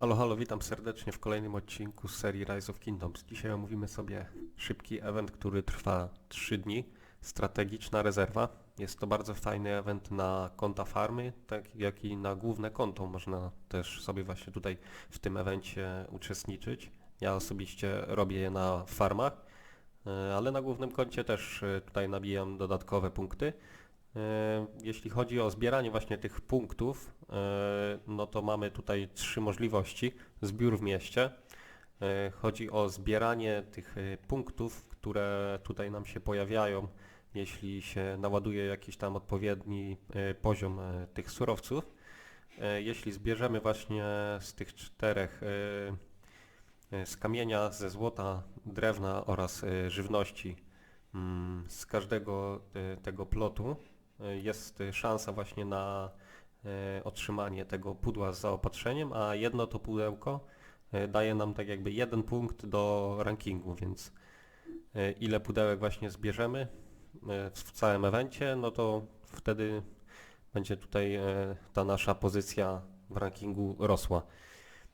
Halo, halo, witam serdecznie w kolejnym odcinku serii Rise of Kingdoms. Dzisiaj omówimy sobie szybki event, który trwa 3 dni. Strategiczna rezerwa. Jest to bardzo fajny event na konta farmy, tak jak i na główne konto. Można też sobie właśnie tutaj w tym evencie uczestniczyć. Ja osobiście robię je na farmach, e, ale na głównym koncie też e, tutaj nabijam dodatkowe punkty. E, Jeśli chodzi o zbieranie właśnie tych punktów, e, no to mamy tutaj trzy możliwości. Zbiór w mieście. E, Chodzi o zbieranie tych punktów, które tutaj nam się pojawiają, jeśli się naładuje jakiś tam odpowiedni poziom tych surowców. Jeśli zbierzemy właśnie z tych czterech z kamienia, ze złota, drewna oraz żywności mm, z każdego tego plotu jest e, szansa właśnie na e, otrzymanie tego pudła z zaopatrzeniem, a jedno to pudełko e, daje nam tak jakby jeden punkt do rankingu, więc ile pudełek właśnie zbierzemy w całym evencie, no to wtedy będzie tutaj ta nasza pozycja w rankingu rosła.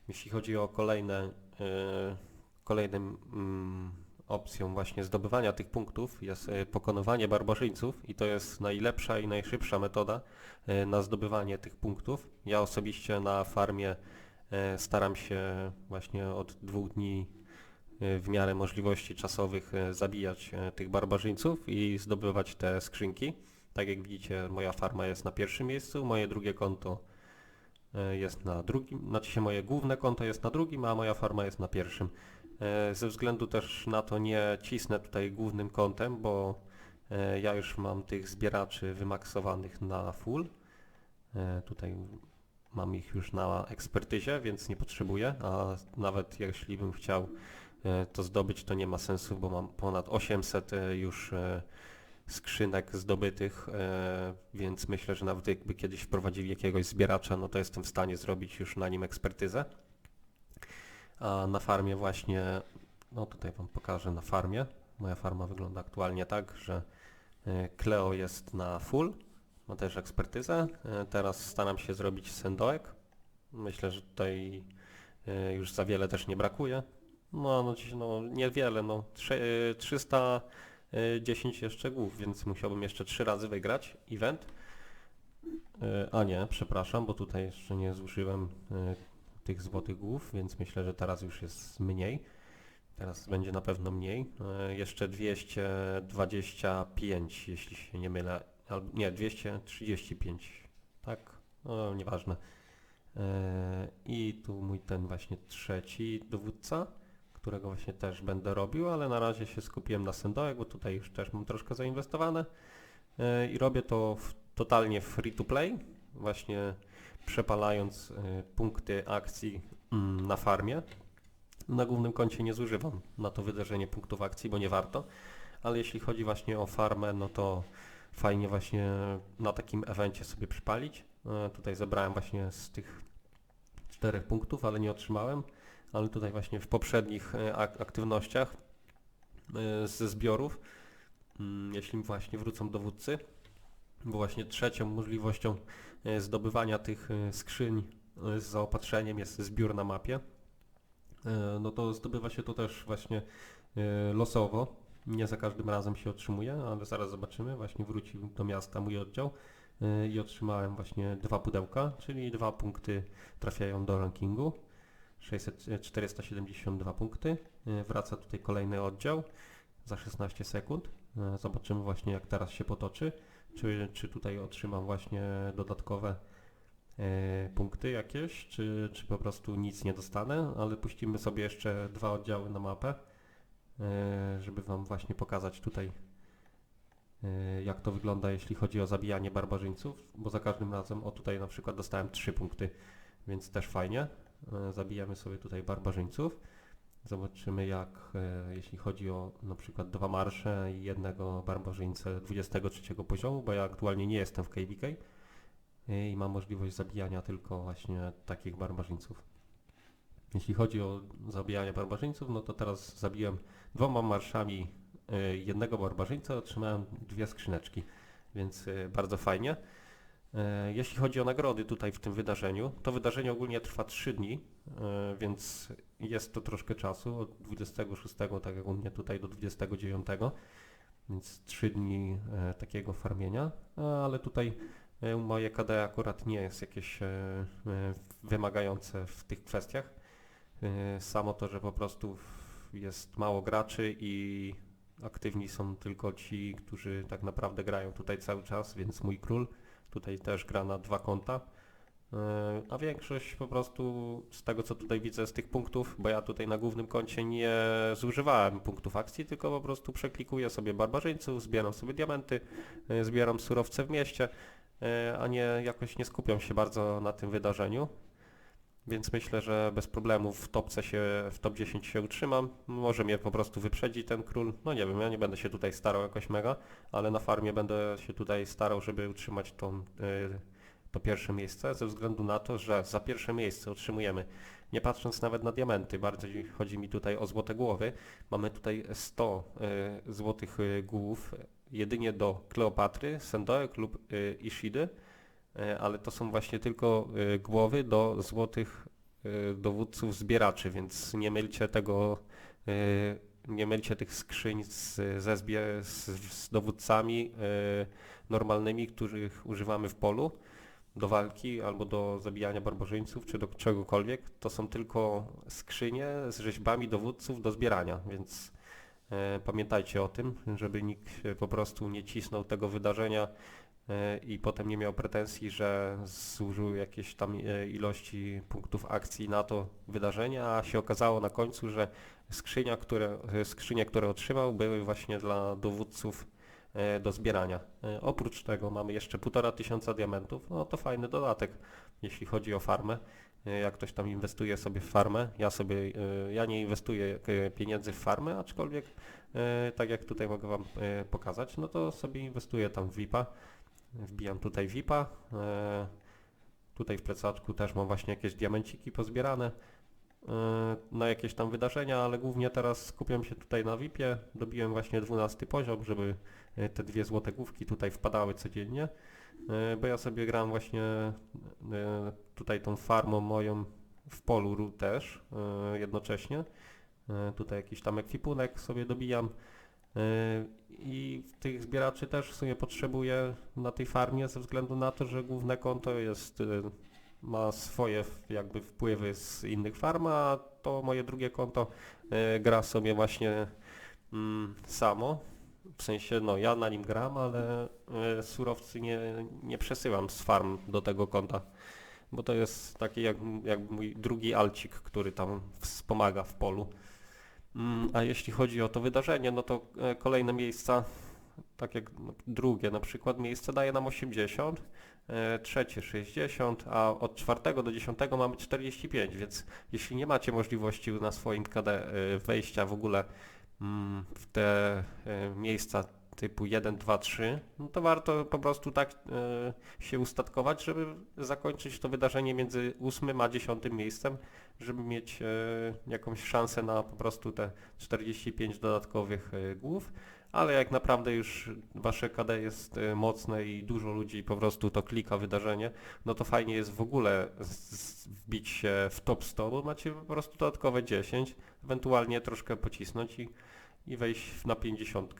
Jeśli chodzi o kolejne, e, kolejnym mm, opcją właśnie zdobywania tych punktów jest e, pokonywanie barbarzyńców i to jest najlepsza i najszybsza metoda e, na zdobywanie tych punktów. Ja osobiście na farmie e, staram się właśnie od dwóch dni w miarę możliwości czasowych zabijać tych barbarzyńców i zdobywać te skrzynki. Tak jak widzicie moja farma jest na pierwszym miejscu, moje drugie konto jest na drugim, znaczy się moje główne konto jest na drugim, a moja farma jest na pierwszym. E, Ze względu też na to nie cisnę tutaj głównym kontem, bo e, ja już mam tych zbieraczy wymaksowanych na full. E, Tutaj mam ich już na ekspertyzie, więc nie potrzebuję, a nawet jeśli bym chciał to zdobyć, to nie ma sensu, bo mam ponad 800 e, już skrzynek zdobytych, więc myślę, że nawet jakby kiedyś wprowadzili jakiegoś zbieracza, no to jestem w stanie zrobić już na nim ekspertyzę. A na farmie właśnie, no tutaj Wam pokażę na farmie. Moja farma wygląda aktualnie tak, że e, Cleo jest na full, ma też ekspertyzę. E, Teraz staram się zrobić sendoek. Myślę, że tutaj e, już za wiele też nie brakuje. No, no, no niewiele, no trze- e, 310 jeszcze głów, więc musiałbym jeszcze trzy razy wygrać event. E, A nie, przepraszam, bo tutaj jeszcze nie zużyłem e, tych złotych głów, więc myślę, że teraz już jest mniej. Teraz będzie na pewno mniej. E, Jeszcze 225, jeśli się nie mylę. Albo, nie, 235. Tak? No, nieważne. E, I tu mój ten właśnie trzeci dowódca, którego właśnie też będę robił, ale na razie się skupiłem na Sendoek, bo tutaj już też mam troszkę zainwestowane. E, I robię to w, totalnie free to play, właśnie przepalając e, punkty akcji mm, na farmie. Na głównym koncie nie zużywam na to wydarzenie punktów akcji, bo nie warto, ale jeśli chodzi właśnie o farmę, no to fajnie właśnie na takim evencie sobie przypalić. E, Tutaj zebrałem właśnie z tych czterech punktów, ale nie otrzymałem, ale tutaj właśnie w poprzednich e, ak- aktywnościach e, ze zbiorów, mm, jeśli właśnie wrócą dowódcy, bo właśnie trzecią możliwością zdobywania tych e, skrzyń e, z zaopatrzeniem jest zbiór na mapie. E, No to zdobywa się to też właśnie e, losowo. Nie za każdym razem się otrzymuje, ale zaraz zobaczymy. Właśnie wrócił do miasta mój oddział e, i otrzymałem właśnie dwa pudełka, czyli dwa punkty trafiają do rankingu. 600, e, 472 punkty. E, Wraca tutaj kolejny oddział za 16 sekund. E, Zobaczymy właśnie jak teraz się potoczy. Czy, czy tutaj otrzymam właśnie dodatkowe e, punkty jakieś, czy, czy po prostu nic nie dostanę, ale puścimy sobie jeszcze dwa oddziały na mapę, e, żeby Wam właśnie pokazać tutaj e, jak to wygląda jeśli chodzi o zabijanie barbarzyńców, bo za każdym razem, o tutaj na przykład dostałem 3 punkty, więc też fajnie. Zabijamy sobie tutaj barbarzyńców. Zobaczymy jak, e, jeśli chodzi o na przykład dwa marsze i jednego barbarzyńcę 23 poziomu, bo ja aktualnie nie jestem w KBK i mam możliwość zabijania tylko właśnie takich barbarzyńców. Jeśli chodzi o zabijanie barbarzyńców, no to teraz zabiłem dwoma marszami e, jednego barbarzyńca, otrzymałem dwie skrzyneczki, więc e, bardzo fajnie. E, Jeśli chodzi o nagrody tutaj w tym wydarzeniu, to wydarzenie ogólnie trwa 3 dni, e, więc jest to troszkę czasu, od 26, tak jak u mnie tutaj do 29, więc 3 dni e, takiego farmienia, ale tutaj moje KD akurat nie jest jakieś wymagające w tych kwestiach. Samo to, że po prostu jest mało graczy i aktywni są tylko ci, którzy tak naprawdę grają tutaj cały czas, więc mój król tutaj też gra na dwa konta. E, A większość po prostu z tego co tutaj widzę z tych punktów, bo ja tutaj na głównym koncie nie zużywałem punktów akcji, tylko po prostu przeklikuję sobie barbarzyńców, zbieram sobie diamenty, e, zbieram surowce w mieście, e, a nie jakoś nie skupiam się bardzo na tym wydarzeniu. Więc myślę, że bez problemu w topce się, w top 10 się utrzymam. Może mnie po prostu wyprzedzi ten król. No nie wiem, ja nie będę się tutaj starał jakoś mega, ale na farmie będę się tutaj starał, żeby utrzymać tą, y, to pierwsze miejsce, ze względu na to, że za pierwsze miejsce otrzymujemy, nie patrząc nawet na diamenty, bardziej chodzi mi tutaj o złote głowy, mamy tutaj 100 y, złotych y, głów jedynie do Kleopatry, Sendoek lub Ishidy, ale to są właśnie tylko e, głowy do złotych e, dowódców zbieraczy, więc nie mylcie tego, e, nie mylcie tych skrzyń z, ze z, z dowódcami e, normalnymi, których używamy w polu do walki albo do zabijania barbarzyńców czy do czegokolwiek. To są tylko skrzynie z rzeźbami dowódców do zbierania, więc e, pamiętajcie o tym, żeby nikt się po prostu nie cisnął tego wydarzenia e, i potem nie miał pretensji, że zużył jakieś tam e, ilości punktów akcji na to wydarzenie, a się okazało na końcu, że skrzynia, które, e, skrzynie, które otrzymał, były właśnie dla dowódców e, do zbierania. E, Oprócz tego mamy jeszcze półtora tysiąca diamentów, no to fajny dodatek, jeśli chodzi o farmę. Jak ktoś tam inwestuje sobie w farmę, ja sobie, e, ja nie inwestuję e, pieniędzy w farmę, aczkolwiek e, tak jak tutaj mogę Wam pokazać, no to sobie inwestuję tam w VIP-a, wbijam tutaj VIP-a, tutaj w plecaczku też mam właśnie jakieś diamenciki pozbierane na jakieś tam wydarzenia, ale głównie teraz skupiam się tutaj na VIP-ie, dobiłem właśnie 12 poziom, żeby te dwie złote główki tutaj wpadały codziennie, bo ja sobie gram właśnie e, tutaj tą farmą moją w polu też e, jednocześnie. E, Tutaj jakiś tam ekwipunek sobie dobijam. E, I tych zbieraczy też w sumie potrzebuję na tej farmie ze względu na to, że główne konto jest, e, ma swoje jakby wpływy z innych farm, a to moje drugie konto e, gra sobie właśnie mm, samo. W sensie, no ja na nim gram, ale e, surowcy nie, nie przesyłam z farm do tego konta, bo to jest taki jak, jak mój drugi alcik, który tam wspomaga w polu. Mm, A jeśli chodzi o to wydarzenie, no to e, kolejne miejsca, tak jak no, drugie na przykład miejsce daje nam 80, e, trzecie 60, a od czwartego do dziesiątego mamy 45, więc jeśli nie macie możliwości na swoim KD wejścia w ogóle w te e, miejsca typu 1, 2, 3, no to warto po prostu tak e, się ustatkować, żeby zakończyć to wydarzenie między 8 a 10 miejscem, żeby mieć e, jakąś szansę na po prostu te 45 dodatkowych e, głów, ale jak naprawdę już wasze KD jest e, mocne i dużo ludzi po prostu to klika wydarzenie, no to fajnie jest w ogóle wbić się w top 100, bo macie po prostu dodatkowe 10, ewentualnie troszkę pocisnąć i, i wejść na 50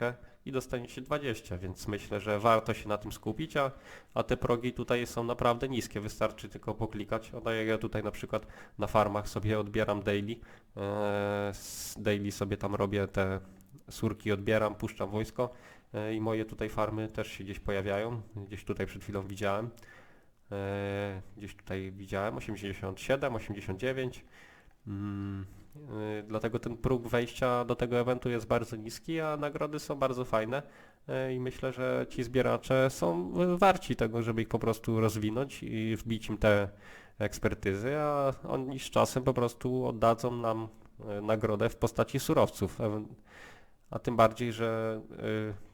i dostaniecie 20, więc myślę, że warto się na tym skupić, a, a te progi tutaj są naprawdę niskie, wystarczy tylko poklikać. Jak ja tutaj na przykład na farmach sobie odbieram daily, z daily sobie tam robię te surki, odbieram, puszczam wojsko e, i moje tutaj farmy też się gdzieś pojawiają, gdzieś tutaj przed chwilą widziałem, e, gdzieś tutaj widziałem. 87, 89, mm, e, dlatego ten próg wejścia do tego eventu jest bardzo niski, a nagrody są bardzo fajne e, i myślę, że ci zbieracze są warci tego, żeby ich po prostu rozwinąć i wbić im te ekspertyzy, a oni z czasem po prostu oddadzą nam e, nagrodę w postaci surowców. A tym bardziej, że y,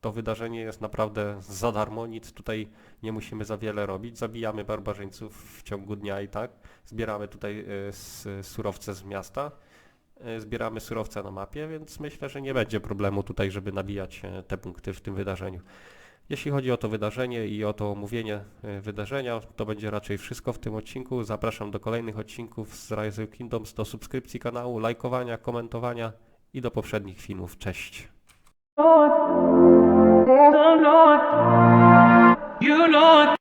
to wydarzenie jest naprawdę za darmo, nic tutaj nie musimy za wiele robić. Zabijamy barbarzyńców w ciągu dnia i tak. Zbieramy tutaj s- surowce z miasta, y, zbieramy surowce na mapie, więc myślę, że nie będzie problemu tutaj, żeby nabijać e, te punkty w tym wydarzeniu. Jeśli chodzi o to wydarzenie i o to omówienie e, wydarzenia, to będzie raczej wszystko w tym odcinku. Zapraszam do kolejnych odcinków z Rise of Kingdoms, do subskrypcji kanału, lajkowania, komentowania i do poprzednich filmów. Cześć! Lord, oh Lord, you Lord.